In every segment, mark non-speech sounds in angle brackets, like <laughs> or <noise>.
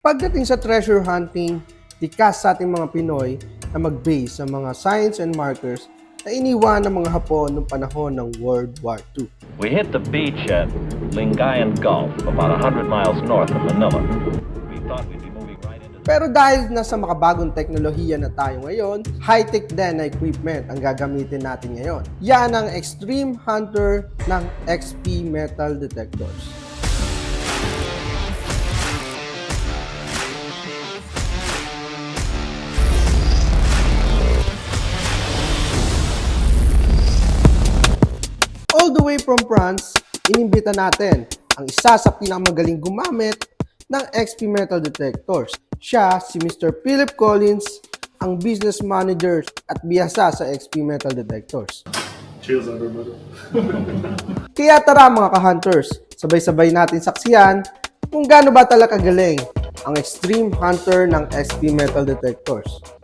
Pagdating sa treasure hunting, tikas sa ating mga Pinoy na mag-base sa mga signs and markers na iniwan ng mga Hapon noong panahon ng World War II. We hit the beach at Lingayen Gulf, about 100 miles north of Manila. We thought we'd be moving right into Pero dahil nasa makabagong teknolohiya na tayo ngayon, high-tech din na equipment ang gagamitin natin ngayon. Yan ang Extreme Hunter ng XP Metal Detectors. From France, inimbita natin ang isa sa pinakamagaling gumamit ng XP Metal Detectors. Siya si Mr. Philip Collins, ang business manager at biyasa sa XP Metal Detectors. Cheers, everybody. <laughs> Kaya tara mga ka-hunters, sabay-sabay natin saksiyan kung gaano ba talaga kagaling ang Extreme Hunter ng XP Metal Detectors.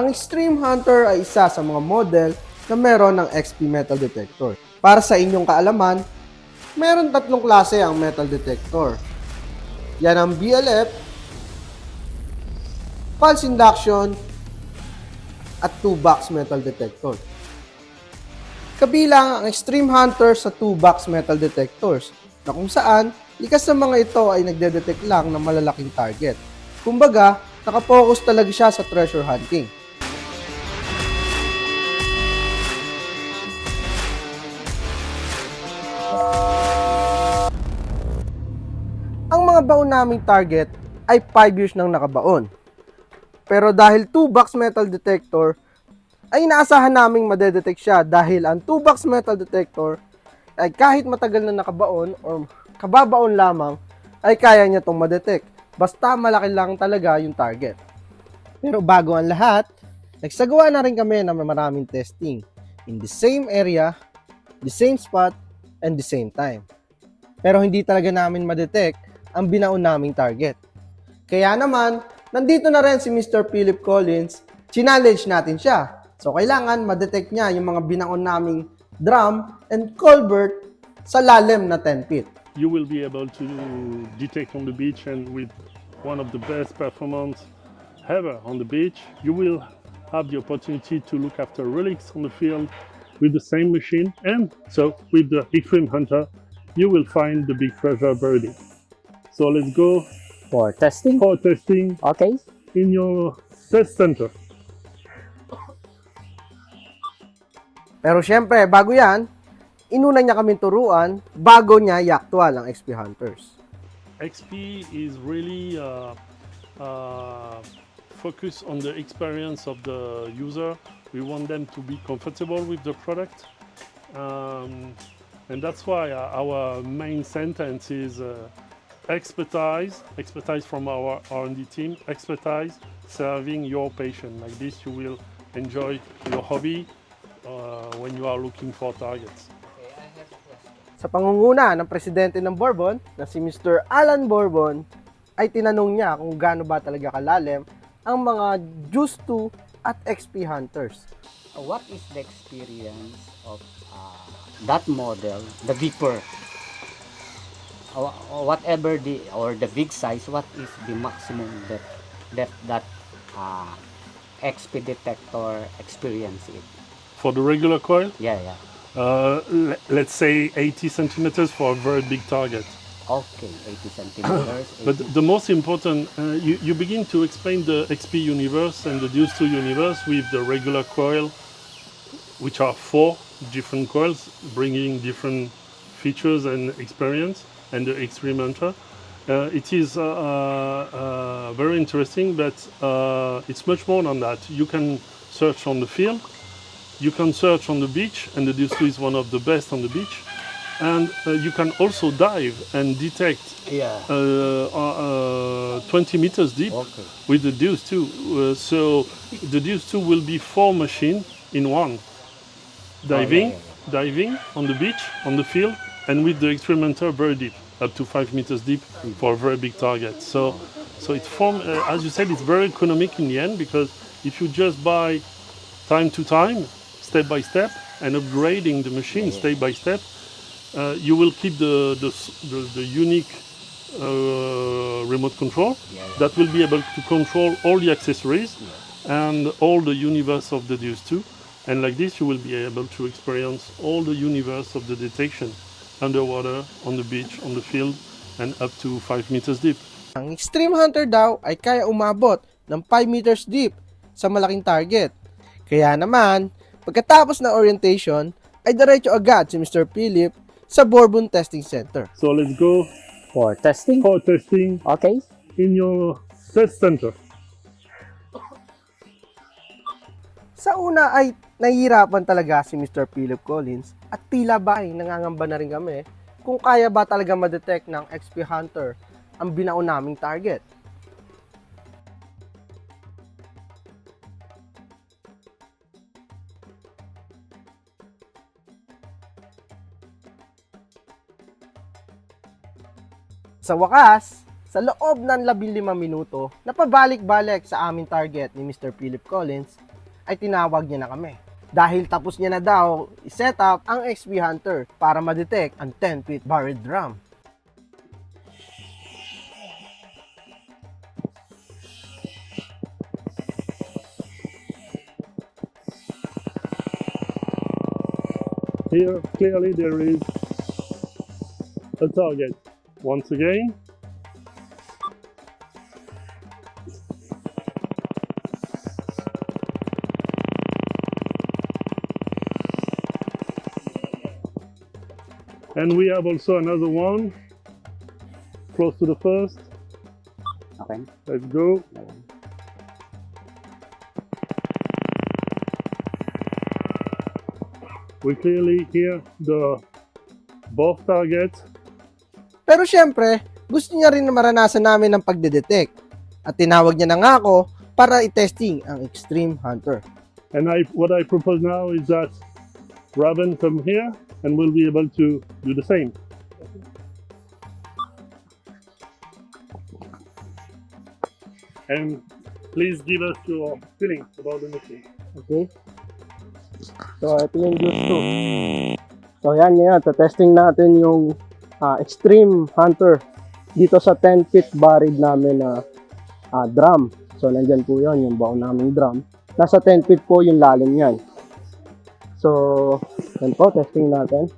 Ang Extreme Hunter ay isa sa mga model na meron ng XP Metal Detector. Para sa inyong kaalaman, meron tatlong klase ang metal detector. Yan ang BLF, pulse induction, at 2-box metal detector. Kabilang ang Extreme Hunter sa 2-box metal detectors na kung saan likas sa mga ito ay nagde-detect lang ng malalaking target. Kumbaga, nakapokus talaga siya sa treasure hunting. Ang mga baon naming target ay 5 years nang nakabaon. Pero dahil 2-box metal detector, ay inaasahan naming madedetect siya dahil ang 2-box metal detector ay kahit matagal na nakabaon or kababaon lamang, ay kaya niya itong madetect. Basta malaki lang talaga yung target. Pero bago ang lahat, nagsagawa na rin kami ng maraming testing in the same area, the same spot, and the same time. Pero hindi talaga namin madetect ang binaon naming target. Kaya naman, nandito na rin si Mr. Philip Collins, challenge natin siya. So, kailangan madetect niya yung mga binaon naming drum and culvert sa lalim na 10 feet. You will be able to detect on the beach and with one of the best performance ever on the beach. You will have the opportunity to look after relics on the field with the same machine. And so with the Extreme Hunter, you will find the big treasure buried. So let's go For testing? for testing Okay. in your test center. Pero syempre, bago yan, inuna niya kami turuan bago niya i-actual ang XP Hunters. XP is really uh, uh, focused on the experience of the user. We want them to be comfortable with the product. Um, and that's why uh, our main sentence is uh, expertise, expertise from our R&D team, expertise serving your patient. Like this, you will enjoy your hobby uh, when you are looking for targets. Sa pangunguna ng presidente ng Bourbon, na si Mr. Alan Bourbon, ay tinanong niya kung gaano ba talaga kalalim ang mga Juice 2 at XP Hunters. What is the experience of uh, that model, the deeper? Whatever the or the big size, what is the maximum depth, depth that uh, XP detector experience it? For the regular coil, Yeah, yeah. uh, le- let's say 80 centimeters for a very big target. Okay, 80 centimeters. <coughs> But the most important, uh, you, you begin to explain the XP universe and the Deuce 2 universe with the regular coil, which are four different coils bringing different features and experience, and the experimenter. Uh, it is uh, uh, uh, very interesting, but uh, it's much more than that. You can search on the field, you can search on the beach, and the Deuce 2 is one of the best on the beach. And uh, you can also dive and detect yeah. uh, uh, 20 meters deep Okay. with the Deuce 2. Uh, so the Deuce 2 will be four machines in one. Diving, yeah, diving on the beach, on the field, and with the experimenter very deep, up to five meters deep for a very big target. So, so it form, uh, as you said, it's very economic in the end because if you just buy time to time, step by step, and upgrading the machine step by step, uh, you will keep the the, the, the unique uh, remote control that will be able to control all the accessories and all the universe of the Deuce 2. And like this, you will be able to experience all the universe of the detection underwater, on the beach, on the field, and up to 5 meters deep. Ang Extreme Hunter daw ay kaya umabot ng 5 meters deep sa malaking target. Kaya naman, pagkatapos ng orientation, ay diretso agad si Mr. Philip sa Bourbon Testing Center. So let's go For testing. for testing Okay. in your test center. Sa una ay nahihirapan talaga si Mr. Philip Collins at tila ba ay nangangamba na rin kami kung kaya ba talaga ma-detect ng XP Hunter ang binaon naming target. Sa wakas, sa loob ng 15 minuto, napabalik-balik sa aming target ni Mr. Philip Collins, ay tinawag niya na kami. Dahil tapos niya na daw i-set up ang XP Hunter para ma-detect ang 10 feet buried drum. Here, clearly there is a target. Once again, and we have also another one close to the first. Okay. Let's go. We clearly hear the both targets Pero syempre, gusto niya rin na maranasan namin ang pagdedetect. At tinawag niya na nga ako para i-testing ang Extreme Hunter. And I, what I propose now is that Raven come here and we'll be able to do the same. And please give us your feeling about the machine. Okay? So, ito yung Juice 2. So, yan ngayon. testing natin yung ah, Extreme Hunter dito sa 10 feet buried namin na ah, drum. So, nandyan po yun, yung baon naming drum. Nasa 10 feet po yung lalim yan. So, yan po, testing natin.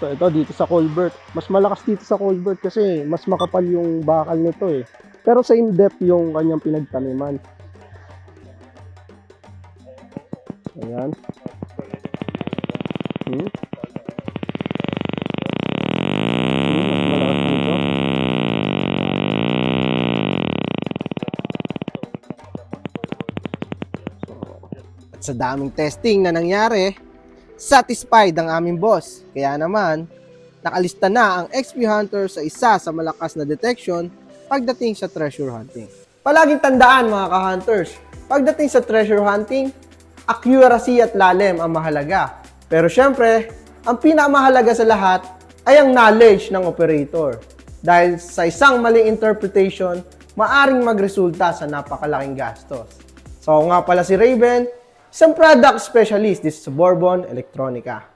So, ito dito sa Colbert, mas malakas dito sa Colbert kasi mas makapal yung bakal nito eh. Pero same depth yung kanyang pinagtaniman. Ayan. Hmm? At sa daming testing na nangyari, satisfied ang aming boss. Kaya naman, nakalista na ang XP Hunter sa isa sa malakas na detection pagdating sa treasure hunting. Palaging tandaan mga ka-hunters, pagdating sa treasure hunting, accuracy at lalim ang mahalaga. Pero syempre, ang pinakamahalaga sa lahat ay ang knowledge ng operator. Dahil sa isang maling interpretation, maaring magresulta sa napakalaking gastos. So nga pala si Raven, isang product specialist dito sa Bourbon Electronica.